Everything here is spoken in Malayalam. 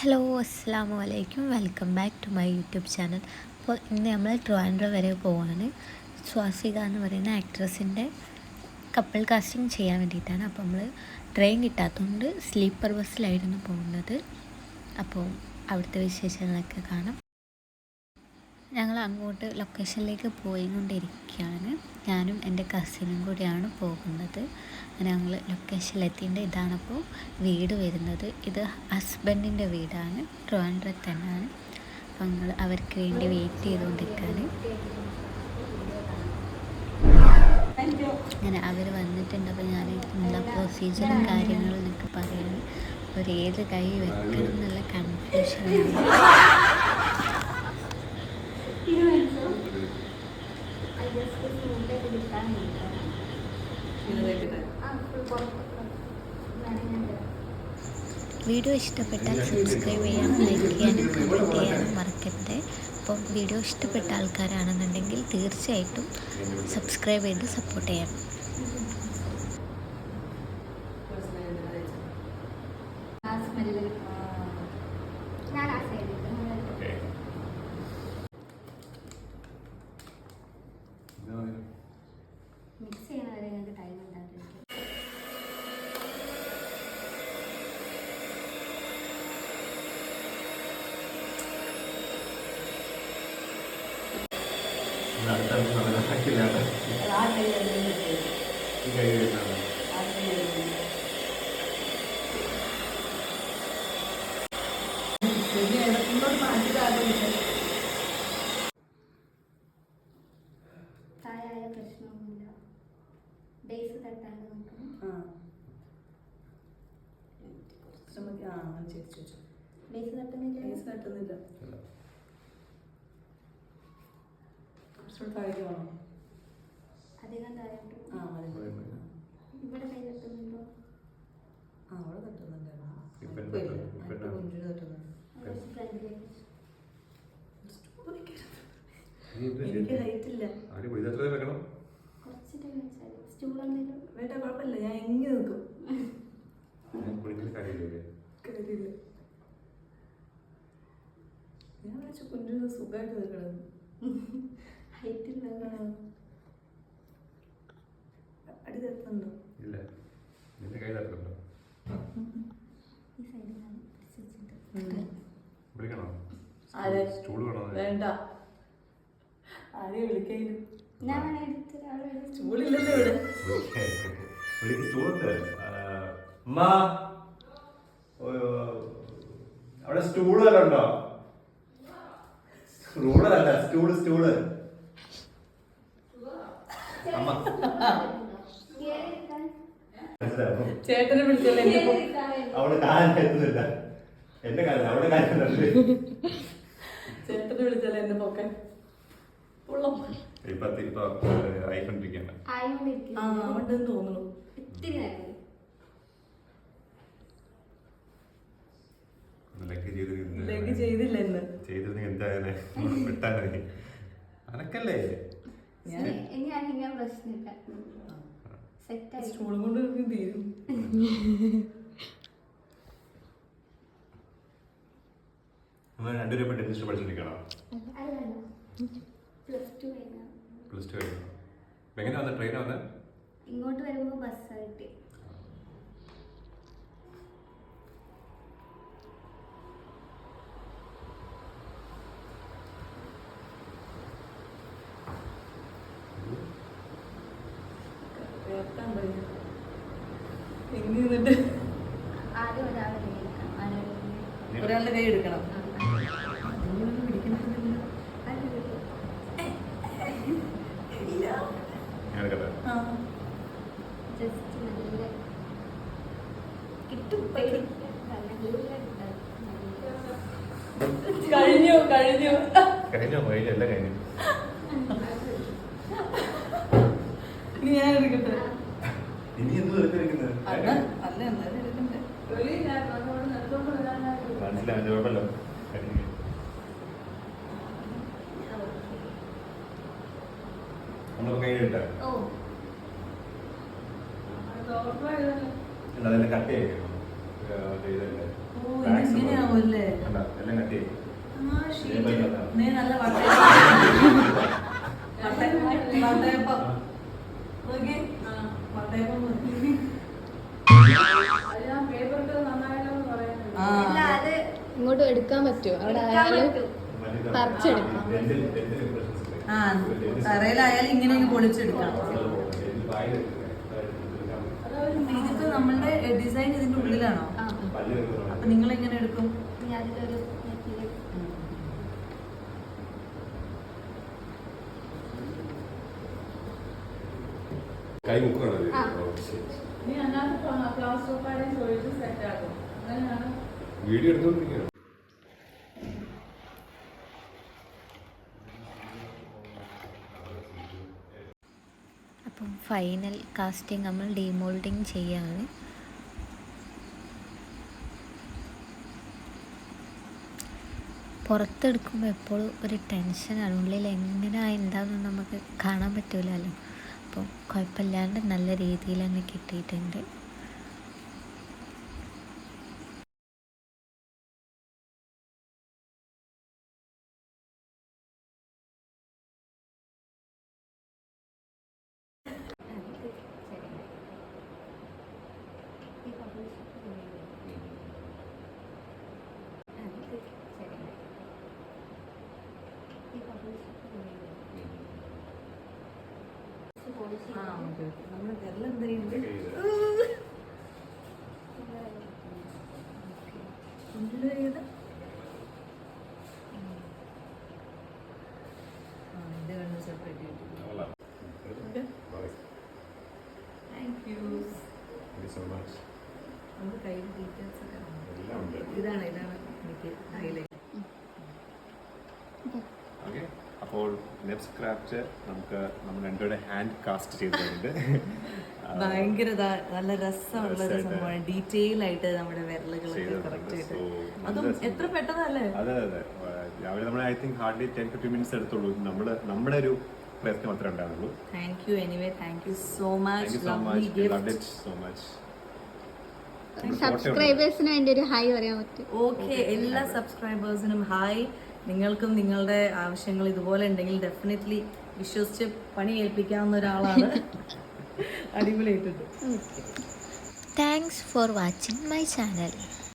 ഹലോ അസ്സാം വലൈക്കും welcome back to my YouTube channel. അപ്പോൾ ഇന്ന് നമ്മൾ ട്രിവാൻഡ്രം വരെ പോവാണ്. സ്വാസിക എന്ന് പറയുന്ന ആക്ട്രസിന്റെ കപ്പിൾ കാസ്റ്റിംഗ് ചെയ്യാൻ വേണ്ടിയിട്ടാണ്. അപ്പോൾ നമ്മൾ ട്രെയിൻ കിട്ടാത്തതുകൊണ്ട് സ്ലീപ്പർ ബസ്സിലായിരുന്നു പോകുന്നത്. അപ്പോൾ അവിടുത്തെ വിശേഷങ്ങളൊക്കെ കാണാം. ഞങ്ങൾ അങ്ങോട്ട് ലൊക്കേഷനിലേക്ക് പോയിക്കൊണ്ടിരിക്കുകയാണ്. ഞാനും എന്റെ കസിനും കൂടിയാണ് പോകുന്നത്. അങ്ങനെ ഞങ്ങൾ ലൊക്കേഷനിലെത്തിയിട്ട് ഇതാണിപ്പോൾ വീട് വരുന്നത്. ഇത് ഹസ്ബൻഡിന്റെ വീടാണ്. ട്രിവാൻഡ്രത്ത് തന്നെയാണ് അപ്പം ഞങ്ങൾ അവർക്ക് വേണ്ടി വെയിറ്റ് ചെയ്തുകൊണ്ടിരിക്കുകയാണ് അങ്ങനെ അവർ വന്നിട്ടുണ്ട്. അപ്പോൾ ഞാൻ എന്താ പ്രൊസീജിയറും കാര്യങ്ങളും എന്നൊക്കെ പറയുന്നത് ഒരു ഏത് കൈ വെക്കണം എന്നുള്ള കൺഫ്യൂഷനാണ് വീഡിയോ ഇഷ്ടപ്പെട്ടാൽ സബ്സ്ക്രൈബ് ചെയ്യാനും ലൈക്ക് ചെയ്യാനും കമന്റ് ചെയ്യാനും മറക്കരുത്. അപ്പം വീഡിയോ ഇഷ്ടപ്പെട്ട ആൾക്കാരാണെന്നുണ്ടെങ്കിൽ തീർച്ചയായിട്ടും സബ്സ്ക്രൈബ് ചെയ്ത് സപ്പോർട്ട് ചെയ്യാം മിക്സ് ചെയ്യണ വരെ ഞങ്ങൾക്ക് ടൈം ഉണ്ടാകും തായായ പ്രശ്നമൊന്നുമില്ല ബേസ് തട്ടാണ്ട് നോക്കണം ബേസ് തട്ടുന്നില്ല. അധികം താഴോട്ട് ഇവിടെ കൈ തട്ടുന്നുണ്ടോ? കുറച്ച് ഫ്രണ്ടിലേക്ക് എനിക്ക് ഹൈറ്റ് ഇല്ല. കുറച്ച് ടൈം വെച്ചാൽ സ്റ്റൂൾ എന്തെങ്കിലും വേണ്ട കുഴപ്പമില്ല. ഞാൻ എങ്ങനെ നിൽക്കും. കാര്യമില്ല? ഞാൻ വിളിച്ചു കുഞ്ഞിന് സുഖമായിട്ട് നിൽക്കണം. ഹൈറ്റ് ഉള്ള അടി തട്ടുന്നുണ്ടോ ഇല്ല. നിന്റെ കൈ തട്ടുന്നുണ്ടോ ഈ സൈഡിലാണ് പിടിച്ച് വെച്ചിട്ട്. വിളിക്കണോ ആരെ? സ്റ്റൂൾ വേണോ വേണ്ട. ആരെയും വിളിക്കാനും ഞാൻ ചൂടില്ലല്ലോ ഇവിടെ. വിളിക്ക് സ്റ്റൂളുണ്ട്. അമ്മ അവിടെ സ്റ്റൂൾ ഉണ്ടോ? അല്ല സ്റ്റൂൾ സ്റ്റൂൾ. അമ്മ. ചേട്ടനെ വിളിച്ചല്ലേ? അവിടെ കാലം എത്തുന്നില്ല എന്റെ കാലം അവിടെ കാലം ചേട്ടനെ വിളിച്ചല്ലേ പൊക്കാൻ ഇപ്പൊ ഇപ്പൊ ആയിക്കൊണ്ടിരിക്കുന്നു തോന്നുന്നു. ഇത്തിരി നേരം. ചെയ്തില്ല ചെയ്തിരുന്നെങ്കിൽ എന്തായാലും അനക്കല്ലേ? ഞാൻ ഇനി ഞാൻ പ്രശ്നമില്ല സെറ്റായി സ്റ്റൂളും കൊണ്ട് തീരും. നമ്മൾ രണ്ടുപേരും ഡെന്റിസ്റ്റ് പഠിച്ചിരിക്കണോ പ്ലസ് ടു കഴിഞ്ഞ. എങ്ങനെ വന്ന? ട്രെയിനാ വന്നത് ഇങ്ങോട്ട് വരുമ്പോൾ ബസ്സായിട്ട് കേൾക്കാൻ പറ്റില്ല എങ്ങനെ നിന്നിട്ട് ആദ്യം ഒരാളെ കേൾക്കാം ആരോഗ്യം ഒരാളുടെ കൈ എടുക്കണം അതിനൊന്നും പിടിക്കണമെന്നില്ല ഇല്ല ഞാൻ എടുക്കട്ടെ ആ ജസ്റ്റ് നല്ല കിട്ടും പേടി നല്ല കഴിഞ്ഞു കഴിഞ്ഞു? കഴിഞ്ഞോ? കഴിഞ്ഞു എല്ലാം കഴിഞ്ഞു. മനസ്സിലായി കുഴപ്പമല്ലോ. കഴിഞ്ഞു നമ്മളൊക്കെ കൈ ഇട്ടാ? ഓ. അതെല്ലാം കട്ട് ചെയ്യും? എല്ലാം കട്ടി ആ, എടുക്കാൻ പറ്റുമോ? അവിടെ ആയാലും പറിച്ചെടുക്കാം. ആ തറയിലായാലും ഇങ്ങനെ പൊളിച്ചെടുക്കാം. ഇതിപ്പോ നമ്മളുടെ ഡിസൈൻ ഇതിന്റെ ഉള്ളിലാണോ? അപ്പൊ നിങ്ങൾ എങ്ങനെ എടുക്കും കൈ ഇത്? ആ. അപ്പം ഫൈനൽ കാസ്റ്റിംഗ് നമ്മൾ ഡീമോൾഡിങ് ചെയ്യാണ്. പുറത്തെടുക്കുമ്പോൾ എപ്പോഴും ഒരു ടെൻഷനാണ് ഉള്ളിൽ എങ്ങനെയാ എന്താണെന്ന് നമുക്ക് കാണാൻ പറ്റില്ലല്ലോ അപ്പോൾ കുഴപ്പമില്ലാണ്ട് നല്ല രീതിയിൽ തന്നെ കിട്ടിയിട്ടുണ്ട്. ആ ഓക്കെ ഓക്കെ. നമ്മുടെ വിരൽ എന്തെങ്കിലും ഉള്ളിലേത് ആ ഇത് കണ്ട് സെപ്പറേറ്റ് ചെയ്തിട്ട് താങ്ക് യു സോ മച്ച് നമുക്ക് കയ്യിൽ ഡീറ്റെയിൽസ് ഒക്കെ ഇതാണ് ഇതാണ് എനിക്ക് ഹൈലൈറ്റ് ഓക്കെ അപ്പോൾ നെപ്സ് ക്രാഫ്റ്റ് നമുക്ക് നമ്മൾ രണ്ടുപേരുടെ ഹാൻഡ് കാസ്റ്റ് ചെയ്തിട്ടുണ്ട് ഭയങ്കര നല്ല രസമുള്ള ഒരു. സംഭവമാണ്. ഡീറ്റെയിൽ ആയിട്ട് നമ്മുടെ വിരലുകളൊക്കെ അതും എത്ര പെട്ടെന്നല്ലേ? അതെ അതെ രാവിലെ നമ്മൾ I think hardly ten fifteen minutes എടുത്തുള്ളൂ. നമ്മൾ നമ്മുടെ ഒരു പ്രയത്നം മാത്രമേ ഉണ്ടാവുള്ളൂ. Thank you anyway thank you so much so much love so much സബ്സ്ക്രൈബേഴ്സിന് വേണ്ടി ഒരു ഹായ് പറയാൻ പറ്റും. ഓക്കെ എല്ലാ സബ്സ്ക്രൈബേഴ്സിനും ഹായ് നിങ്ങൾക്കും നിങ്ങളുടെ ആവശ്യങ്ങൾ ഇതുപോലെ ഉണ്ടെങ്കിൽ ഡെഫിനറ്റ്ലി വിശ്വസിച്ച് പണി ഏൽപ്പിക്കാവുന്ന ഒരാളാണ്. അടിപൊളിയായിട്ടുണ്ട്. Thanks for watching my channel